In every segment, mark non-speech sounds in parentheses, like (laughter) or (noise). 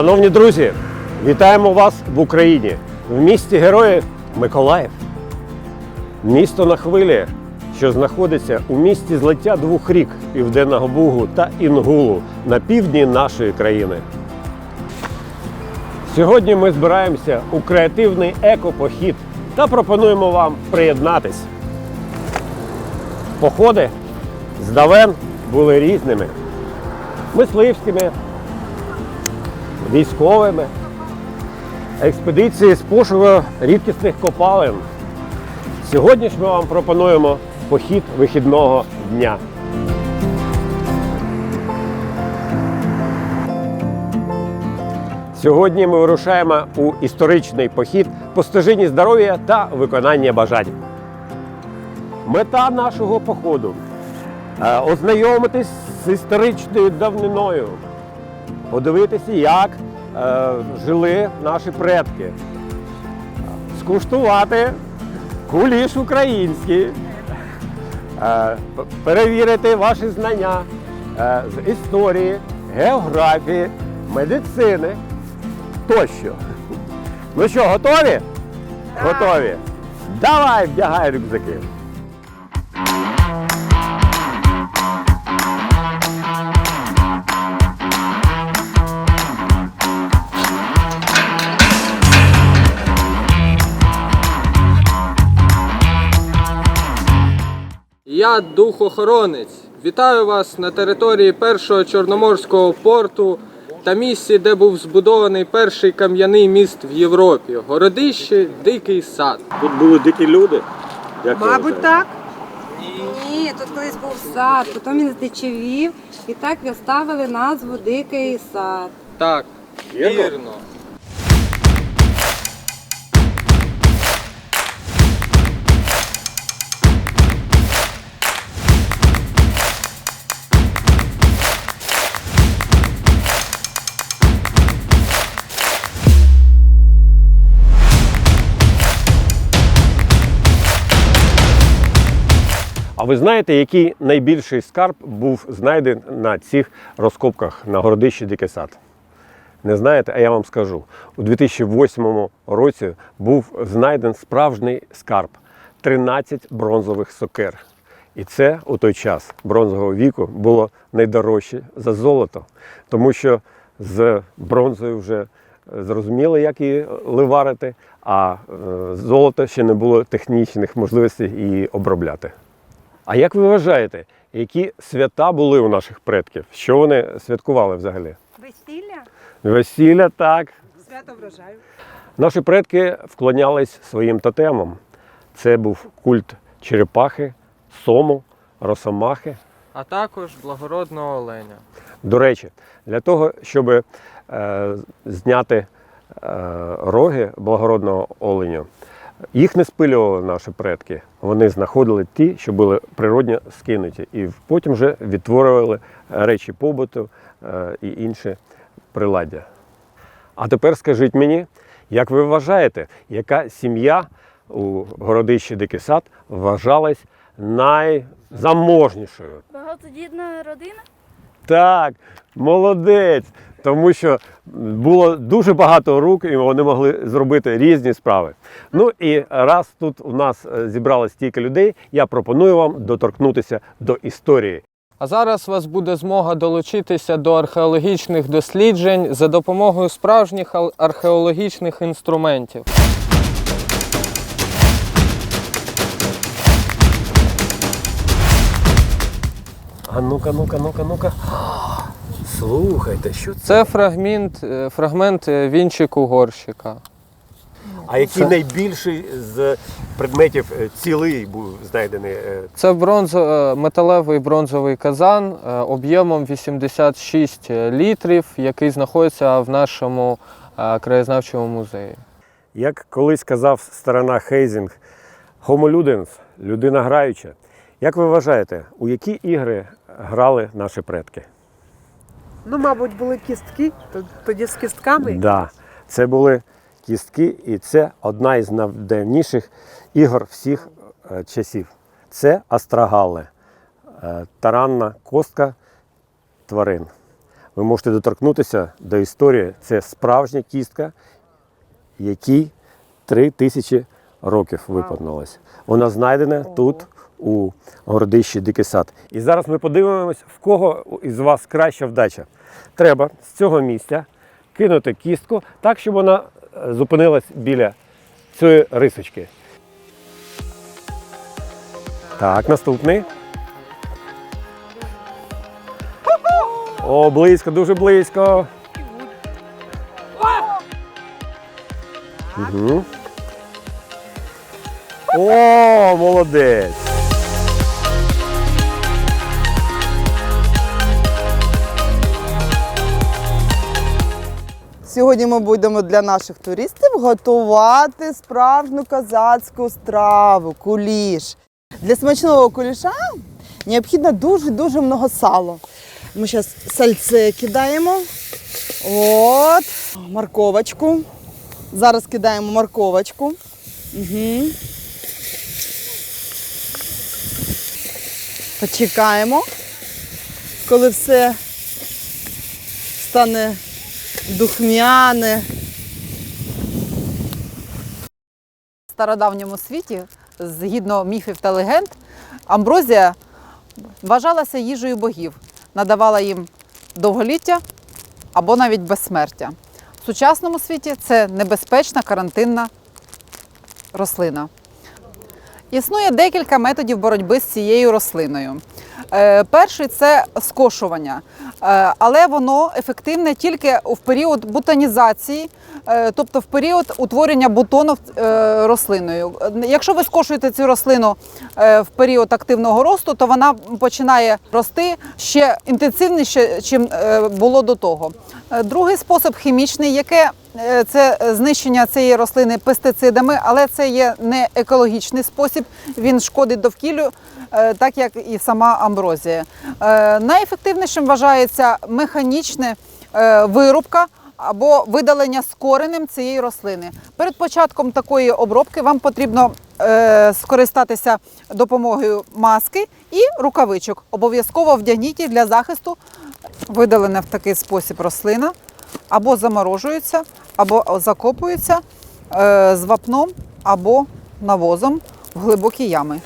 Шановні друзі, вітаємо вас в Україні, в місті героїв Миколаїв. Місто на хвилі, що знаходиться у місті злиття двох рік Південного Бугу та Інгулу на півдні нашої країни. Сьогодні ми збираємося у креативний екопохід та пропонуємо вам приєднатись. Походи здавен були різними: мисливськими, військовими, експедиції з пошуку рідкісних копалин. Сьогодні ж ми вам пропонуємо похід вихідного дня. Сьогодні ми вирушаємо у історичний похід по стежині здоров'я та виконання бажань. Мета нашого походу е, ознайомитись з історичною давниною, подивитися, як е, жили наші предки, скуштувати куліш український, е, перевірити ваші знання е, з історії, географії, медицини тощо. Ну що, готові? Готові. Давай, вдягай рюкзаки. Я духохоронець. Вітаю вас на території першого чорноморського порту та місці, де був збудований перший кам'яний міст в Європі. Городище Дикий сад. Тут були дикі люди. Як Мабуть, так. Ні, тут колись був сад, потім він здичавів, і так виставили назву Дикий сад. Так, Вірно? Ви знаєте, який найбільший скарб був знайдений на цих розкопках на городищі Дикий сад? Не знаєте, а я вам скажу. У 2008 році був знайден справжній скарб 13 бронзових сокир. І це у той час бронзового віку було найдорожче за золото, тому що з бронзою вже е, зрозуміло, як її ливарити, а е, золото ще не було технічних можливостей її обробляти. А як ви вважаєте, які свята були у наших предків? Що вони святкували взагалі? Весілля? Весілля, так. Свято врожаю. Наші предки вклонялись своїм тотемам. Це був культ черепахи, сому, росомахи. А також благородного оленя. До речі, для того, щоб е, зняти е, роги благородного оленя, їх не спилювали наші предки. Вони знаходили ті, що були природньо скинуті, і потім вже відтворювали речі побуту е, і інші приладдя. А тепер скажіть мені, як ви вважаєте, яка сім'я у городищі Дикий сад вважалась найзаможнішою? Багатодітна родина? Так, молодець. Тому що було дуже багато рук, і вони могли зробити різні справи. Ну і раз тут у нас е, зібралось стільки людей, я пропоную вам доторкнутися до історії. А зараз у вас буде змога долучитися до археологічних досліджень за допомогою справжніх археологічних інструментів. А ну-ка, ну-ка, ну-ка, ну-ка. Слухайте, що це? Це фрагмент, е, фрагмент е, вінчику горщика. А який найбільший з предметів е, цілий був знайдений? Це бронзо, металевий бронзовий казан об'ємом 86 літрів, який знаходиться в нашому краєзнавчому музеї. Як колись казав старина Хейзінг, Homo ludens – людина граюча. Як ви вважаєте, у які ігри грали наші предки? Ну, мабуть, були кістки, тоді з кістками. Да, це були кістки, і це одна із найдавніших ігор всіх е, часів. Це астрагалли, е, таранна костка тварин. ви можете доторкнутися до історії. Це справжня кістка, якій 3 тисячі років виповнилось. Вона знайдена тут, у городищі Дикий сад. І зараз ми подивимось, в кого із вас краща вдача. Треба з цього місця кинути кістку так, щоб вона е, зупинилась біля цієї рисочки. Так, наступний. О, близько, дуже близько. Угу. О, молодець. Сьогодні ми будемо для наших туристів готувати справжню козацьку страву куліш. Для смачного куліша необхідно дуже-дуже много сала. Ми зараз сальце кидаємо. От, морковочку. Зараз кидаємо морковочку. Угу. Почекаємо, коли все стане духмяне. В стародавньому світі, згідно міфів та легенд, амброзія вважалася їжею богів, надавала їм довголіття або навіть безсмертя. В сучасному світі це небезпечна карантинна рослина. Існує декілька методів боротьби з цією рослиною. Е, Перший це скошування, Е, але воно ефективне тільки в період бутонізації, е, тобто в період утворення бутонів е, рослиною. Е, Якщо ви скошуєте цю рослину е, в період активного росту, то вона починає рости ще інтенсивніше, чим е, було до того. Е, Другий спосіб хімічний, яке е, це знищення цієї рослини пестицидами, але це є не екологічний спосіб. Він шкодить довкіллю, е, так як і сама амброзія. Е, Найефективнішим вважається механічна е, вирубка. Або видалення з коренем цієї рослини. Перед початком такої обробки вам потрібно е, скористатися допомогою маски і рукавичок. Обов'язково вдягніть для захисту. Видалена в такий спосіб рослина або заморожується, або закопується е, з вапном або навозом в глибокі ями.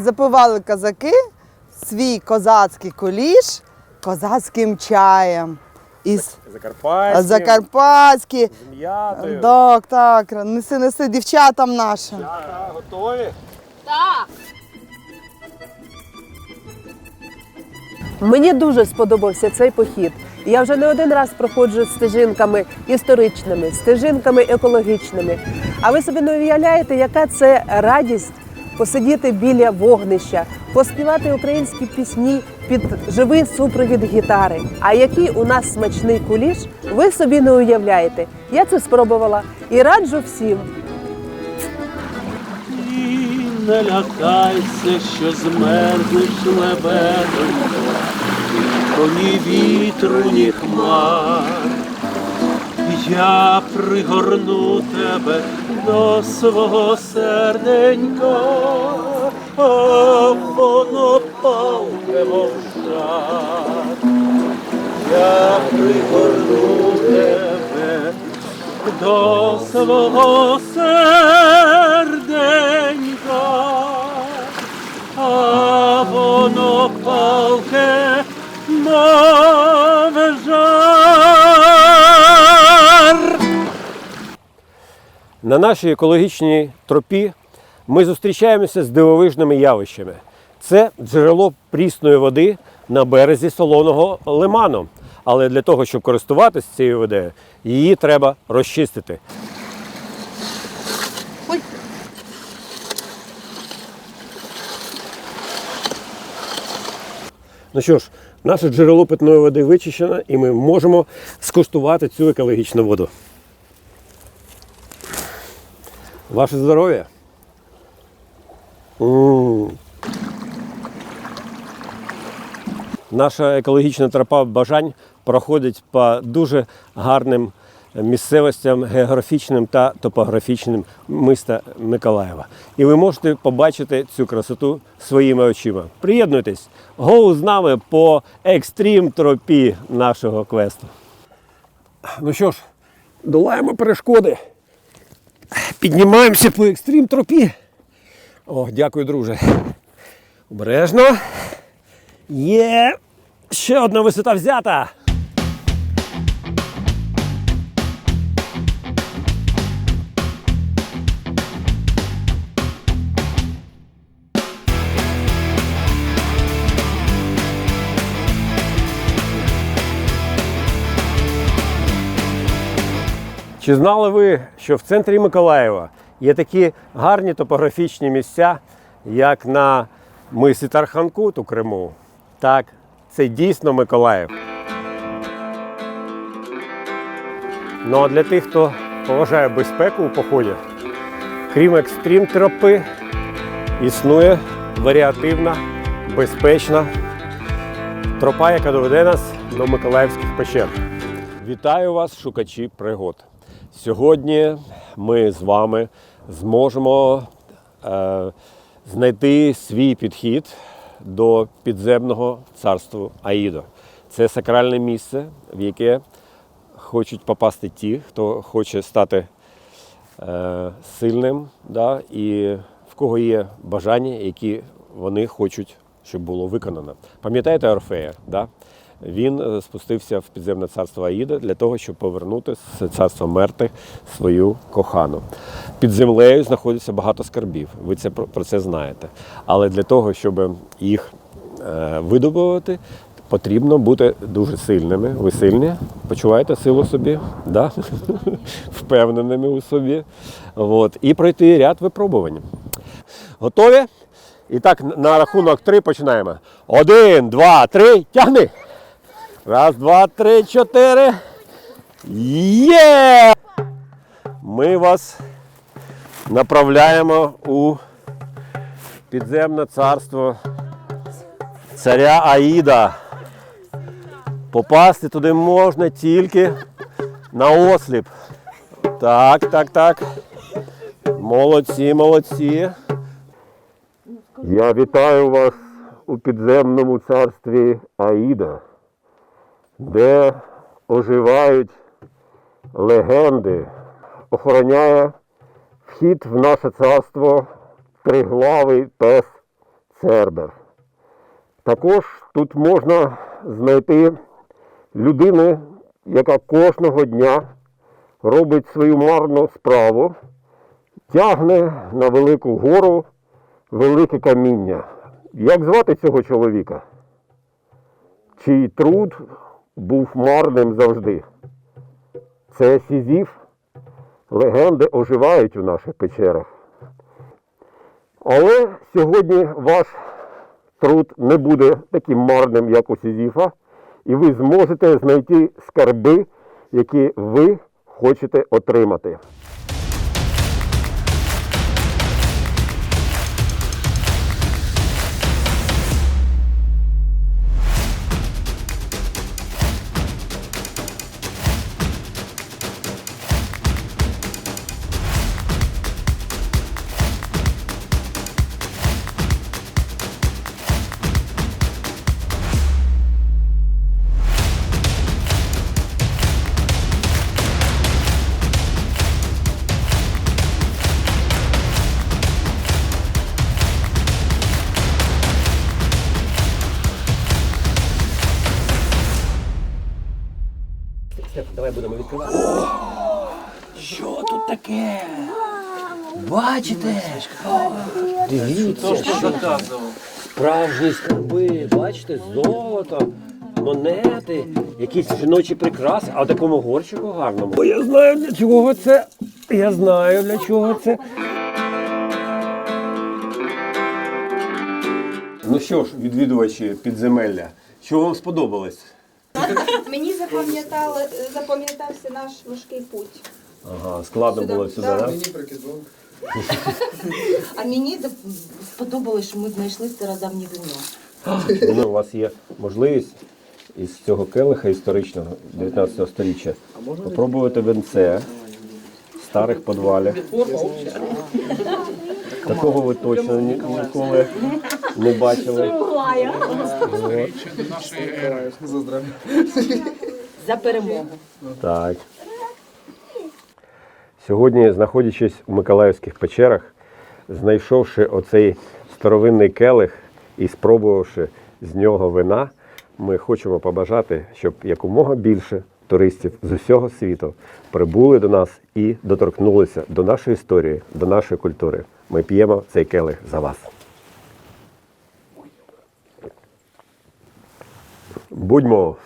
Запивали козаки свій козацький куліш козацьким чаєм. Із Закарпаття. Закарпатські. М'ятою. Так, так, неси, неси дівчатам нашим. Готові? Мені дуже сподобався цей похід. Я вже не один раз проходжу стежинками історичними, стежинками екологічними. А ви собі не уявляєте, яка це радість посидіти біля вогнища, поспівати українські пісні під живий супровід гітари. А який у нас смачний куліш, ви собі не уявляєте. Я це спробувала і раджу всім. Не лякайся, що змерзнеш лебедем, бо ні вітру, ні хмар. Я пригорну тебе до свого серденька, а воно палке вовша. Я пригорну тебе до свого серденька, На нашій екологічній тропі ми зустрічаємося з дивовижними явищами. Це джерело прісної води на березі солоного лиману. Але для того, щоб користуватися цією водою, її треба розчистити. Ну що ж, наше джерело питної води вичищено, і ми можемо скуштувати цю екологічну воду. Ваше здоров'я. Наша екологічна тропа бажань проходить по дуже гарним місцевостям географічним та топографічним міста Миколаєва. І ви можете побачити цю красоту своїми очима. Приєднуйтесь, гоу з нами по екстрім тропі нашого квесту. Ну що ж, долаємо перешкоди. Піднімаємося по екстрім тропі. О, дякую, друже. Обережно. Є. Ще одна висота взята. Чи знали ви, що в центрі Миколаєва є такі гарні топографічні місця, як на мисі Тарханкут у Криму? Так, це дійсно Миколаїв. Ну а для тих, хто поважає безпеку у поході, крім екстрім тропи, існує варіативна, безпечна тропа, яка доведе нас до Миколаївських печер. Вітаю вас, шукачі пригод. Сьогодні ми з вами зможемо е, знайти свій підхід до підземного царства Аїдо. Це сакральне місце, в яке хочуть попасти ті, хто хоче стати е, сильним, да, і в кого є бажання, які вони хочуть, щоб було виконано. Пам'ятаєте Орфея? Да? Він е, спустився в підземне царство Аїда для того, щоб повернути з царства мертвих свою кохану. Під землею знаходиться багато скарбів. Ви це про це знаєте. Але для того, щоб їх е, видобувати, потрібно бути дуже сильними. Ви сильні, почуваєте силу собі, да? (laughs) впевненими у собі. От. І пройти ряд випробувань. Готові? І так, на рахунок три починаємо. Один, два, три, тягни! Раз, два, три, чотири. Є! Ми вас направляємо у підземне царство царя Аїда. Попасти туди можна тільки на осліп. Так, так, так. Молодці, молодці. Я вітаю вас у підземному царстві Аїда де оживають легенди, охороняє вхід в наше царство триглавий пес Цербер. Також тут можна знайти людину, яка кожного дня робить свою марну справу, тягне на велику гору велике каміння. Як звати цього чоловіка? Чий труд був марним завжди. Це Сізів. Легенди оживають у наших печерах. Але сьогодні ваш труд не буде таким марним, як у Сізіфа, і ви зможете знайти скарби, які ви хочете отримати. Будемо. Що тут таке? Бачите? Дивіться, що справжні скарби, бачите, золото, монети, якісь жіночі прикраси, а в такому горщику гарному. О, я знаю для чого це. Я знаю для чого це. Ну що ж, відвідувачі підземелля, що вам сподобалось? Мені запам'ятали, запам'ятався наш важкий путь. Ага, складно було сюди, так? А мені сподобалось, що ми знайшли стародавнє вино. Ну, у вас є можливість із цього келиха історичного 19 століття попробувати венце в старих підвалів. Такого ви точно ні- ніколи не бачили. От, За перемогу. так. Сьогодні, знаходячись у Миколаївських печерах, знайшовши оцей старовинний келих і спробувавши з нього вина, ми хочемо побажати, щоб якомога більше туристів з усього світу прибули до нас і доторкнулися до нашої історії, до нашої культури. Ми п'ємо цей келих за вас. Buďmo.